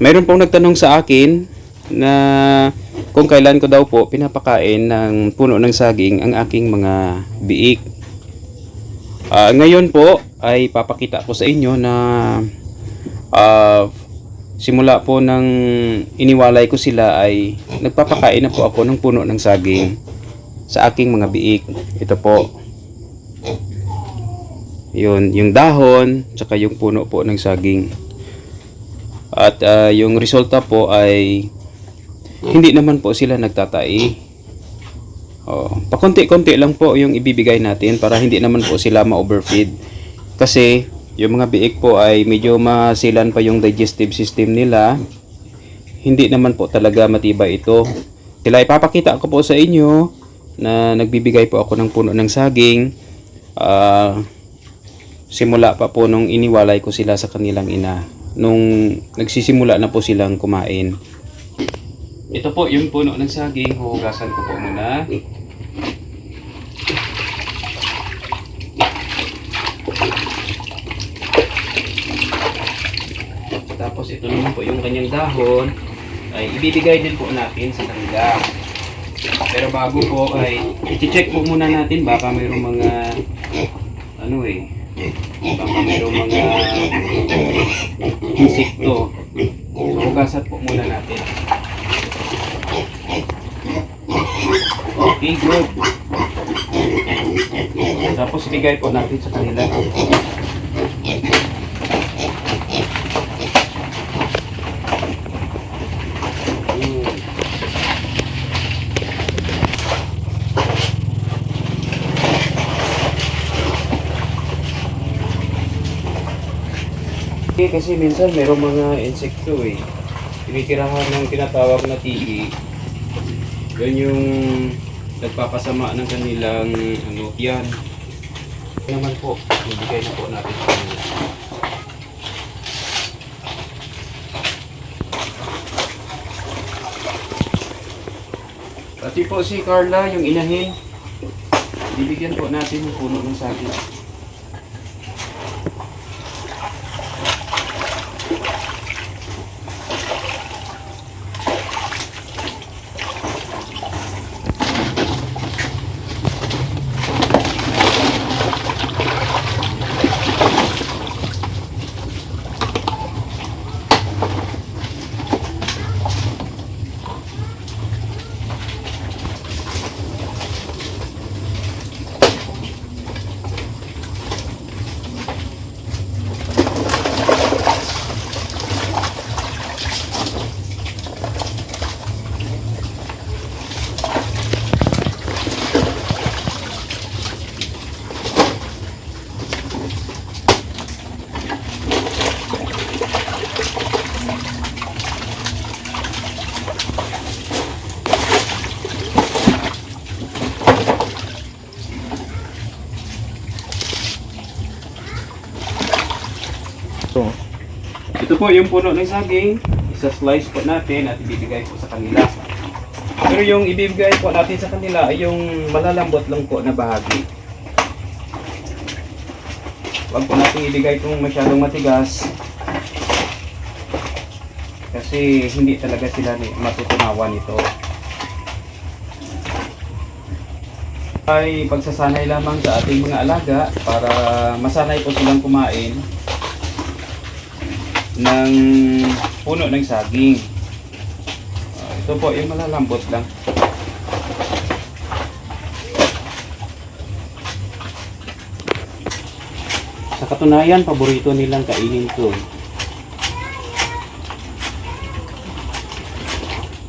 Mayroon pong nagtanong sa akin na kung kailan ko daw po pinapakain ng puno ng saging ang aking mga biik. Ah, ngayon po ay papakita ko sa inyo na ah, simula po ng iniwalay ko sila ay nagpapakain na po ako ng puno ng saging sa aking mga biik. Ito po. Yun, yung dahon, tsaka yung puno po ng saging. At ah, yung resulta po ay hindi naman po sila nagtatai. Oh, pakonti-konti lang po yung ibibigay natin para hindi naman po sila ma-overfeed. Kasi yung mga biik po ay medyo masilan pa yung digestive system nila. Hindi naman po talaga matibay ito. Sila ipapakita ko po sa inyo na nagbibigay po ako ng puno ng saging. Ah, simula pa po nung iniwalay ko sila sa kanilang ina. Nung nagsisimula na po silang kumain. Ito po yung puno ng saging. Huhugasan ko po muna. Tapos ito naman po yung kanyang dahon ay ibibigay din po natin sa kanila. Pero bago po ay i-check po muna natin baka mayroong mga ano eh baka mayroong mga insekto. Hugasan po muna natin. Okay, good. Tapos ibigay po natin sa kanila. Eh, kasi minsan merong mga insekto eh. Tinitirahan ng tinatawag na tigi. Yun yung nagpapasama ng kanilang ano, yan. Naman po, ibigay na po natin sa kanila. Pati po si Carla, yung inahin. Bibigyan po natin ng puno ng saging. Ito. Ito po yung puno ng saging. Isa-slice po natin at ibibigay po sa kanila. Pero yung ibibigay po natin sa kanila ay yung malalambot lang po na bahagi. Huwag po natin ibigay itong masyadong matigas. Kasi hindi talaga sila matutunawan ito. Ay pagsasanay lamang sa ating mga alaga para masanay po silang kumain ng puno ng saging. Ah, ito po yung malalambot lang. Sa katunayan, paborito nilang kainin to.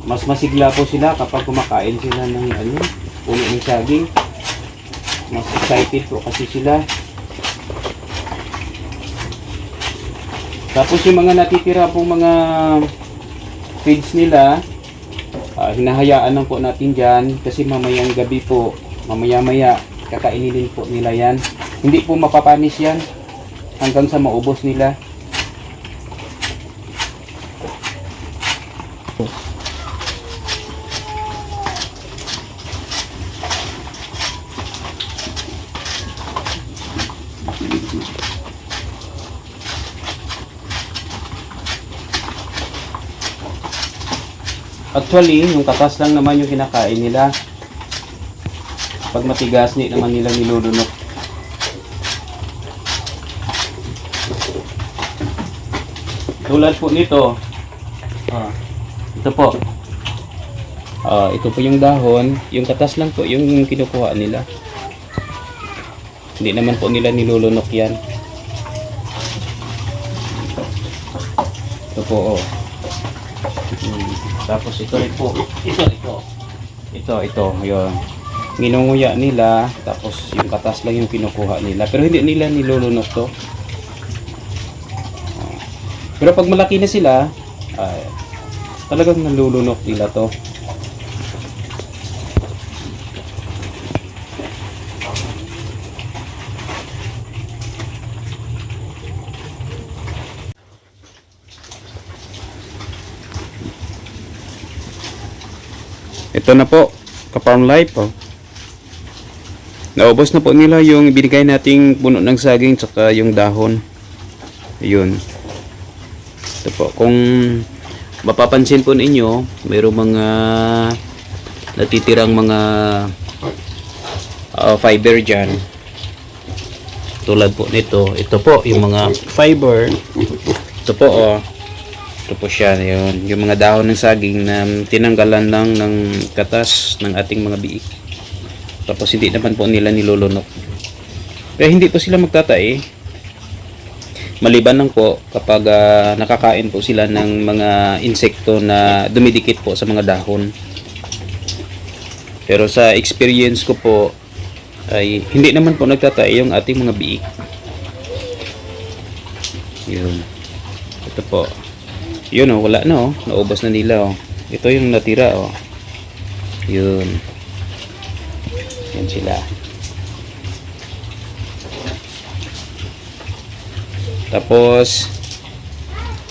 Mas masigla po sila kapag kumakain sila ng ano, puno ng saging. Mas excited po kasi sila. Tapos yung mga natitira pong mga feeds nila, ah, hinahayaan lang po natin dyan kasi mamayang gabi po, mamaya-maya, kakainin din po nila yan. Hindi po mapapanis yan hanggang sa maubos nila. Actually, yung katas lang naman yung kinakain nila. Pag matigas, ni naman nila nilulunok. Tulad po nito. Ah, ito po. Ah, ito po yung dahon. Yung katas lang po yung kinukuha nila. Hindi naman po nila nilulunok yan. Ito po, oh. Tapos ito rin po. Ito, ito. Ito, ito. Yun. Nginunguya nila. Tapos yung katas lang yung kinukuha nila. Pero hindi nila nilulunok to. Pero pag malaki na sila, ay, talagang nalulunok nila to. Ito na po, Kaparm Life po. Naubos na po nila yung binigay nating puno ng saging tsaka yung dahon. Ayun. Ito po, kung mapapansin po ninyo, mayroong mga natitirang mga uh, fiber dyan. Tulad po nito, ito po yung mga fiber. Ito po oh. Ito po siya, yun. Yung mga dahon ng saging na tinanggalan lang ng katas ng ating mga biik. Tapos hindi naman po nila nilulunok. Kaya hindi po sila magtatae. Maliban lang po kapag ah, nakakain po sila ng mga insekto na dumidikit po sa mga dahon. Pero sa experience ko po ay hindi naman po nagtatae yung ating mga biik. Yun. Ito po. Yun oh, wala na oh. Naubos na nila oh. Ito yung natira oh. Yun. Yan sila. Tapos,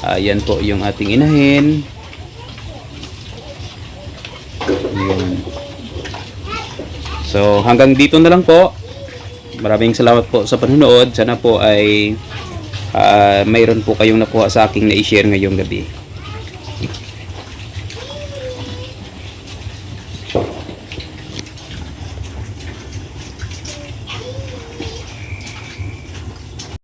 ayan po yung ating inahin. Yun. So, hanggang dito na lang po. Maraming salamat po sa panonood. Sana po ay ah, mayroon po kayong nakuha sa aking na-share ngayong gabi.